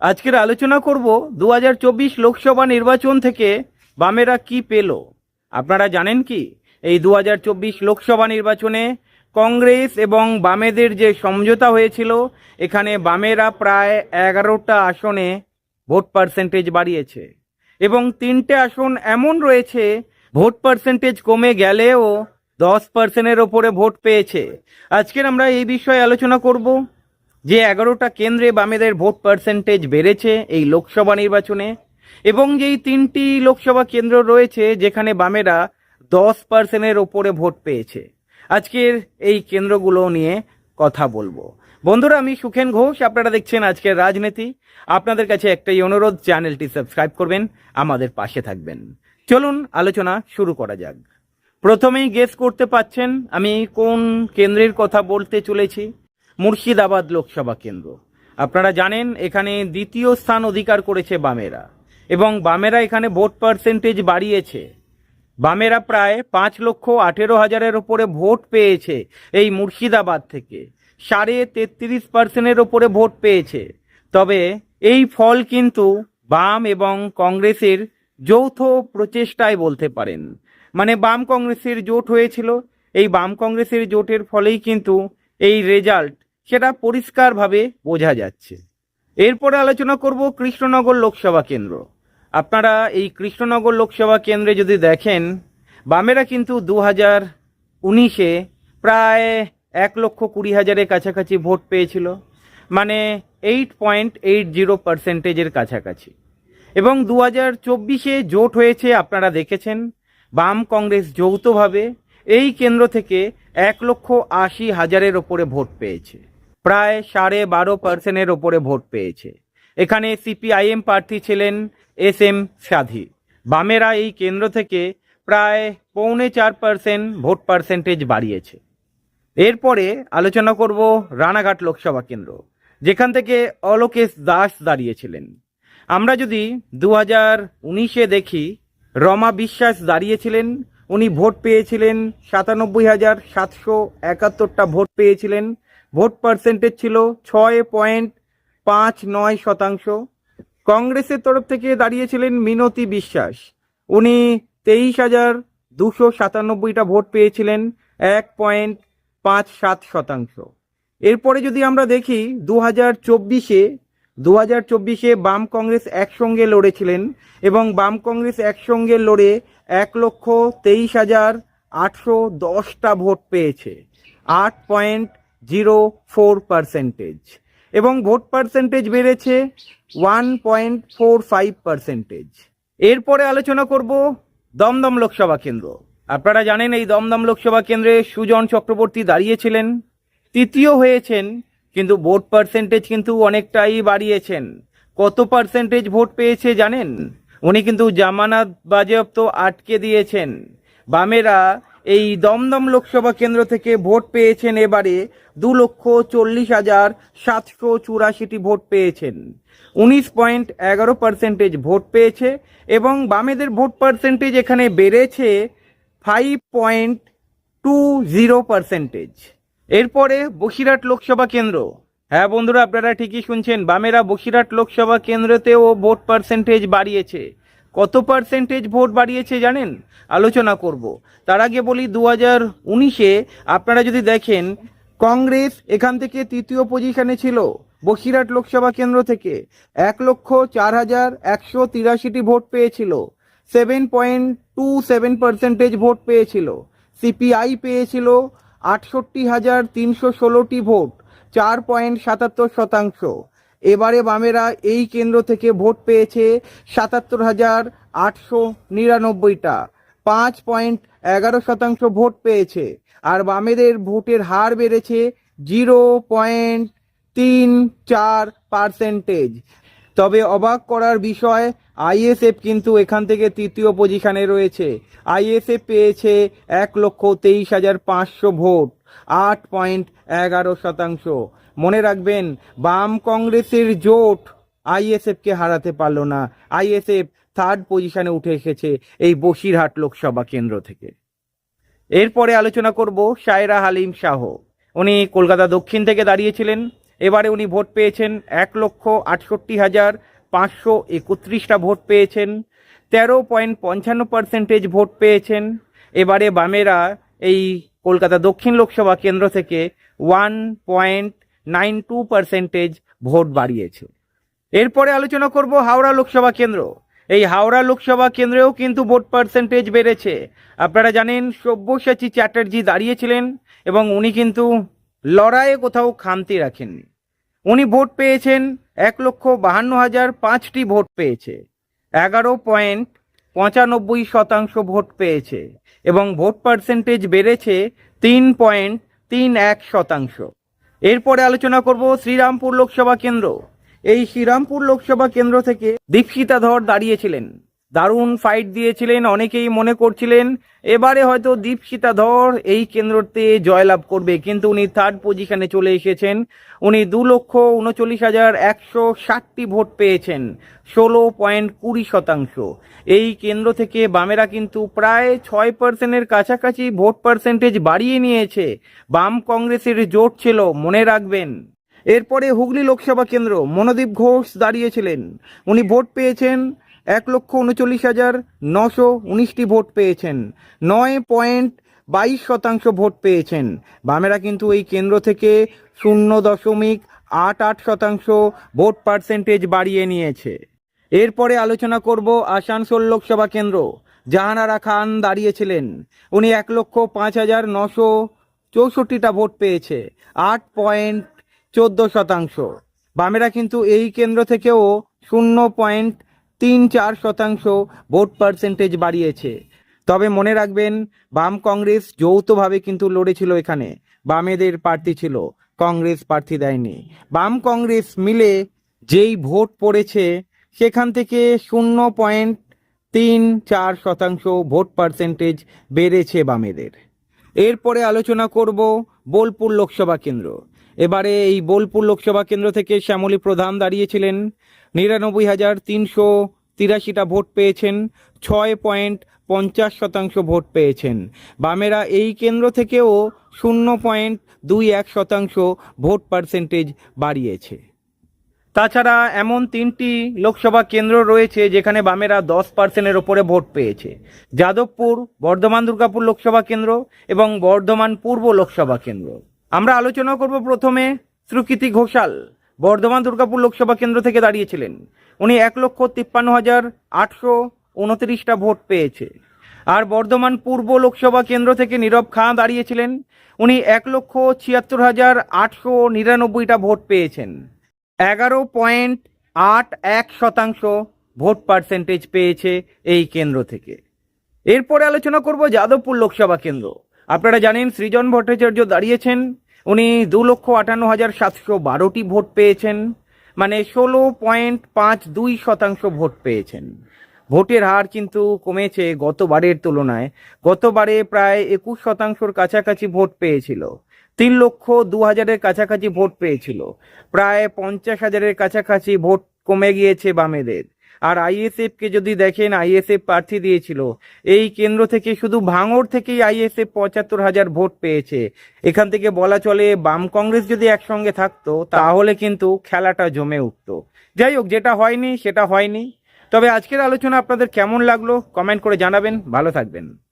আজকের আলোচনা করব দু হাজার চব্বিশ লোকসভা নির্বাচন থেকে বামেরা কি পেল? আপনারা জানেন কি? এই দু হাজার চব্বিশ লোকসভা নির্বাচনে কংগ্রেস এবং বামেদের যে সমঝোতা হয়েছিল, এখানে বামেরা প্রায় এগারোটা আসনে ভোট পার্সেন্টেজ বাড়িয়েছে। এবং তিনটে আসন এমন রয়েছে, ভোট পার্সেন্টেজ কমে গেলেও দশ পার্সেন্টের ওপরে ভোট পেয়েছে। আজকের আমরা এই বিষয়ে আলোচনা করব। যে এগারোটা কেন্দ্রে বামেদের ভোট পার্সেন্টেজ বেড়েছে এই লোকসভা নির্বাচনে, এবং যেই তিনটি লোকসভা কেন্দ্র রয়েছে যেখানে বামেরা দশ পার্সেন্টের ওপরে ভোট পেয়েছে। আজকের এই কেন্দ্রগুলো নিয়ে কথা বলব। বন্ধুরা, আমি সুখেন ঘোষ, আপনারা দেখছেন আজকের রাজনীতি। আপনাদের কাছে একটাই অনুরোধ, চ্যানেলটি সাবস্ক্রাইব করবেন, আমাদের পাশে থাকবেন। চলুন, আলোচনা শুরু করা যাক। প্রথমেই গেস করতে পাচ্ছেন আমি কোন কেন্দ্রের কথা বলতে চলেছি। মুর্শিদাবাদ লোকসভা কেন্দ্র। আপনারা জানেন, এখানে দ্বিতীয় স্থান অধিকার করেছে বামেরা। এবং বামেরা এখানে ভোট পার্সেন্টেজ বাড়িয়েছে। বামেরা প্রায় পাঁচ লক্ষ আঠেরো হাজারের ওপরে ভোট পেয়েছে এই মুর্শিদাবাদ থেকে। সাড়ে তেত্রিশ পার্সেন্টের ওপরে ভোট পেয়েছে। তবে এই ফল কিন্তু বাম এবং কংগ্রেসের যৌথ প্রচেষ্টায় বলতে পারেন। মানে বাম কংগ্রেসের জোট হয়েছিল। এই বাম কংগ্রেসের জোটের ফলেই কিন্তু এই রেজাল্ট সেটা পরিষ্কারভাবে বোঝা যাচ্ছে। এরপরে আলোচনা করব কৃষ্ণনগর লোকসভা কেন্দ্র। আপনারা এই কৃষ্ণনগর লোকসভা কেন্দ্রে যদি দেখেন, বামেরা কিন্তু দু হাজার উনিশে প্রায় এক লক্ষ কুড়ি হাজারের কাছাকাছি ভোট পেয়েছিল মানে এইট পয়েন্ট এইট জিরো পার্সেন্টেজের কাছাকাছি। এবং দু হাজার চব্বিশে জোট হয়েছে, আপনারা দেখেছেন, বাম কংগ্রেস যৌথভাবে এই কেন্দ্র থেকে এক লক্ষ আশি হাজারের ওপরে ভোট পেয়েছে। প্রায় সাড়ে বারো পার্সেন্টের ওপরে ভোট পেয়েছে। এখানে সিপিআইএম প্রার্থী ছিলেন এস এম সাধী। বামেরা এই কেন্দ্র থেকে প্রায় পৌনে চার পার্সেন্ট ভোট পার্সেন্টেজ বাড়িয়েছে। এরপরে আলোচনা করব রানাঘাট লোকসভা কেন্দ্র, যেখান থেকে অলোকেশ দাস দাঁড়িয়েছিলেন। আমরা যদি দু হাজার উনিশে দেখি, রমা বিশ্বাস দাঁড়িয়েছিলেন, উনি ভোট পেয়েছিলেন সাতানব্বই হাজার সাতশো একাত্তরটা ভোট পেয়েছিলেন ভোট পার্সেন্টেজ ছিল ছয় পয়েন্ট পাঁচ নয় শতাংশ। কংগ্রেসের তরফ থেকে দাঁড়িয়েছিলেন মিনতি বিশ্বাস। উনি তেইশ হাজার দুশো সাতানব্বইটা ভোট পেয়েছিলেন, এক পয়েন্ট পাঁচ সাত শতাংশ। এরপরে যদি আমরা দেখি, দু হাজার চব্বিশে, দু হাজার চব্বিশে বাম কংগ্রেস একসঙ্গে লড়েছিলেন এবং বাম কংগ্রেস একসঙ্গে লড়ে এক লক্ষ তেইশ হাজার আটশো দশটা ভোট পেয়েছে। আট পয়েন্ট জিরো ফোর পার্সেন্টেজ এবং ভোট পার্সেন্টেজ বেড়েছে one point four five percentage এরপরে আলোচনা করব দমদম লোকসভা কেন্দ্র। আপনারা জানেন এই দমদম লোকসভা কেন্দ্রে সুজন চক্রবর্তী দাঁড়িয়েছিলেন, তৃতীয় হয়েছেন, কিন্তু ভোট পার্সেন্টেজ কিন্তু অনেকটাই বাড়িয়েছেন। কত পার্সেন্টেজ ভোট পেয়েছে জানেন? উনি কিন্তু জামানত বাজেয়াপ্ত আটকে দিয়েছেন। বামেরা এই দমদম লোকসভা কেন্দ্র থেকে ভোট পেয়েছেন এবারে দু লক্ষ চল্লিশ হাজার সাতশো চুরাশিটি ভোট পেয়েছেন। উনিশ পয়েন্ট এগারো পার্সেন্টেজ ভোট পেয়েছে এবং বামেদের ভোট পার্সেন্টেজ এখানে বেড়েছে five point two zero percentage. এরপরে বসিরহাট লোকসভা কেন্দ্র। হ্যাঁ বন্ধুরা, আপনারা ঠিকই শুনছেন, বামেরা বসিরহাট লোকসভা কেন্দ্রতেও ভোট পার্সেন্টেজ বাড়িয়েছে। কত পার্সেন্টেজ ভোট বাড়িয়েছে জানেন? আলোচনা করব। তার আগে বলি দু হাজার উনিশে আপনারা যদি দেখেন, কংগ্রেস এখান থেকে তৃতীয় পজিশনে ছিল, বসিরহাট লোকসভা কেন্দ্র থেকে। এক লক্ষ চার হাজার একশো তিরাশিটি ভোট পেয়েছিল। Seven point two seven percentage vote পেয়েছিল। সিপিআই পেয়েছিল আটষট্টি হাজার তিনশো ষোলোটি ভোট, চার পয়েন্ট সাতাত্তর শতাংশ। এবারে বামেরা এই কেন্দ্র থেকে ভোট পেয়েছে সাতাত্তর হাজার আটশো নিরানব্বইটা। পাঁচ পয়েন্ট এগারো শতাংশ ভোট পেয়েছে। আর বামেদের ভোটের হার বেড়েছে জিরো পয়েন্ট তিন চার পার্সেন্টেজ। তবে অবাক করার বিষয়, আইএসএফ কিন্তু এখান থেকে তৃতীয় পজিশনে রয়েছে। আইএসএফ পেয়েছে এক লক্ষ তেইশ হাজার পাঁচশো ভোট, আট পয়েন্ট এগারো শতাংশ। মনে রাখবেন, বাম কংগ্রেসের জোট আইএসএফকে হারাতে পারল না। আইএসএফ থার্ড পজিশনে উঠে এসেছে এই বসিরহাট লোকসভা কেন্দ্র থেকে। এরপরে আলোচনা করব সায়রা হালিম শাহ। উনি কলকাতা দক্ষিণ থেকে দাঁড়িয়েছিলেন। এবারে উনি ভোট পেয়েছেন এক লক্ষ আটষট্টি হাজার পাঁচশো একত্রিশটা ভোট পেয়েছেন। তেরো পয়েন্ট পঞ্চান্ন পার্সেন্টেজ ভোট পেয়েছেন। এবারে বামেরা এই কলকাতা দক্ষিণ লোকসভা কেন্দ্র থেকে one point nine two percentage vote বাড়িয়েছে। এরপরে আলোচনা করব হাওড়া লোকসভা কেন্দ্র। এই হাওড়া লোকসভা কেন্দ্রেও কিন্তু ভোট পার্সেন্টেজ বেড়েছে। আপনারা জানেন, সব্যসাচী চ্যাটার্জি দাঁড়িয়েছিলেন এবং উনি কিন্তু লড়াইয়ে কোথাও খামতি রাখেননি। উনি ভোট পেয়েছেন এক লক্ষ বাহান্ন হাজার পাঁচটি ভোট পেয়েছে। এগারো পয়েন্ট পঁচানব্বই শতাংশ ভোট পেয়েছে এবং ভোট পার্সেন্টেজ বেড়েছে তিন পয়েন্ট তিন এক শতাংশ। এরপরে আলোচনা করব শ্রীরামপুর লোকসভা কেন্দ্র। এই শ্রীরামপুর লোকসভা কেন্দ্র থেকে দীপশিতা ধর দাঁড়িয়েছিলেন। দারুণ ফাইট দিয়েছিলেন, অনেকেই মনে করছিলেন, এবারে হয়তো দীপশিতা ধর এই কেন্দ্রতে জয়লাভ করবে। কিন্তু উনি থার্ড পজিশনে চলে এসেছেন। উনি দু লক্ষ উনচল্লিশ হাজার একশো ষাটটি ভোট পেয়েছেন, ষোলো পয়েন্ট কুড়ি শতাংশ। এই কেন্দ্র থেকে বামেরা কিন্তু প্রায় ছয় পার্সেন্টের কাছাকাছি ভোট পার্সেন্টেজ বাড়িয়ে নিয়েছে। বাম কংগ্রেসের জোট ছিল, মনে রাখবেন। এরপরে হুগলি লোকসভা কেন্দ্র, মনোদীপ ঘোষ দাঁড়িয়েছিলেন। উনি ভোট পেয়েছেন এক লক্ষ উনচল্লিশ হাজার নশো উনিশটি ভোট পেয়েছেন। নয় পয়েন্ট বাইশ শতাংশ ভোট পেয়েছেন। বামেরা কিন্তু এই কেন্দ্র থেকে শূন্য দশমিক আট আট শতাংশ ভোট পার্সেন্টেজ বাড়িয়ে নিয়েছে। এরপরে আলোচনা করব আসানসোল লোকসভা কেন্দ্র। জাহানারা খান দাঁড়িয়েছিলেন। উনি এক লক্ষ পাঁচ হাজার নশো চৌষট্টিটা ভোট পেয়েছে, আট পয়েন্ট চোদ্দ শতাংশ। বামেরা কিন্তু এই কেন্দ্র থেকেও শূন্য পয়েন্ট তিন চার শতাংশ ভোট পার্সেন্টেজ বাড়িয়েছে। তবে মনে রাখবেন, বাম কংগ্রেস যৌথভাবে কিন্তু লড়েছিল এখানে। বামেদের প্রার্থী ছিল, কংগ্রেস প্রার্থী দেয়নি। বাম কংগ্রেস মিলে যেই ভোট পড়েছে, সেখান থেকে শূন্য পয়েন্ট তিন চার শতাংশ ভোট পার্সেন্টেজ বেড়েছে বামেদের। এরপরে আলোচনা করব বোলপুর লোকসভা কেন্দ্র। এবারে এই বোলপুর লোকসভা কেন্দ্র থেকে শ্যামলী প্রধান দাঁড়িয়েছিলেন। নিরানব্বই হাজার তিনশো তিরাশিটা ভোট পেয়েছেন, ছয় পয়েন্ট পঞ্চাশ শতাংশ ভোট পেয়েছেন। বামেরা এই কেন্দ্র থেকেও শূন্য পয়েন্ট দুই এক শতাংশ ভোট পার্সেন্টেজ বাড়িয়েছে। তাছাড়া এমন তিনটি লোকসভা কেন্দ্র রয়েছে যেখানে বামেরা দশ পার্সেন্টের ওপরে ভোট পেয়েছে। যাদবপুর, বর্ধমান দুর্গাপুর লোকসভা কেন্দ্র এবং বর্ধমান পূর্ব লোকসভা কেন্দ্র। আমরা আলোচনা করব প্রথমে সুকৃতি ঘোষাল, বর্ধমান দুর্গাপুর লোকসভা কেন্দ্র থেকে দাঁড়িয়েছিলেন। উনি এক লক্ষ তিপ্পান্ন হাজার আটশো উনত্রিশটা ভোট পেয়েছে। আর বর্ধমান পূর্ব লোকসভা কেন্দ্র থেকে নীরব খাঁ দাঁড়িয়েছিলেন। উনি এক লক্ষ ছিয়াত্তর হাজার আটশো নিরানব্বইটা ভোট পেয়েছেন। এগারো পয়েন্ট আট এক শতাংশ ভোট পার্সেন্টেজ পেয়েছে এই কেন্দ্র থেকে। এরপরে আলোচনা করব যাদবপুর লোকসভা কেন্দ্র। আপনারা জানেন সৃজন ভট্টাচার্য দাঁড়িয়েছেন। উনি দু লক্ষ আটান্ন হাজার সাতশো বারোটি ভোট পেয়েছেন মানে ষোলো পয়েন্ট পাঁচ দুই শতাংশ ভোট পেয়েছেন। ভোটের হার কিন্তু কমেছে গতবারের তুলনায়। গতবারে প্রায় একুশ শতাংশর কাছাকাছি ভোট পেয়েছিল, তিন লক্ষ দু হাজারের কাছাকাছি ভোট পেয়েছিল। প্রায় পঞ্চাশ হাজারের কাছাকাছি ভোট কমে গিয়েছে বামেদের। আর আইএসএফকে যদি দেখেন, আইএসএফ প্রার্থী দিয়েছিল। এই কেন্দ্র থেকে শুধু ভাঙড় থেকেই আইএসএফ পঁচাত্তর হাজার ভোট পেয়েছে। এখান থেকে বলা চলে, বাম কংগ্রেস যদি একসঙ্গে থাকতো, তাহলে কিন্তু খেলাটা জমে উঠতো। যাই হোক, যেটা হয়নি, সেটা হয়নি। তবে আজকের আলোচনা আপনাদের কেমন লাগল, কমেন্ট করে জানাবেন। ভালো থাকবেন।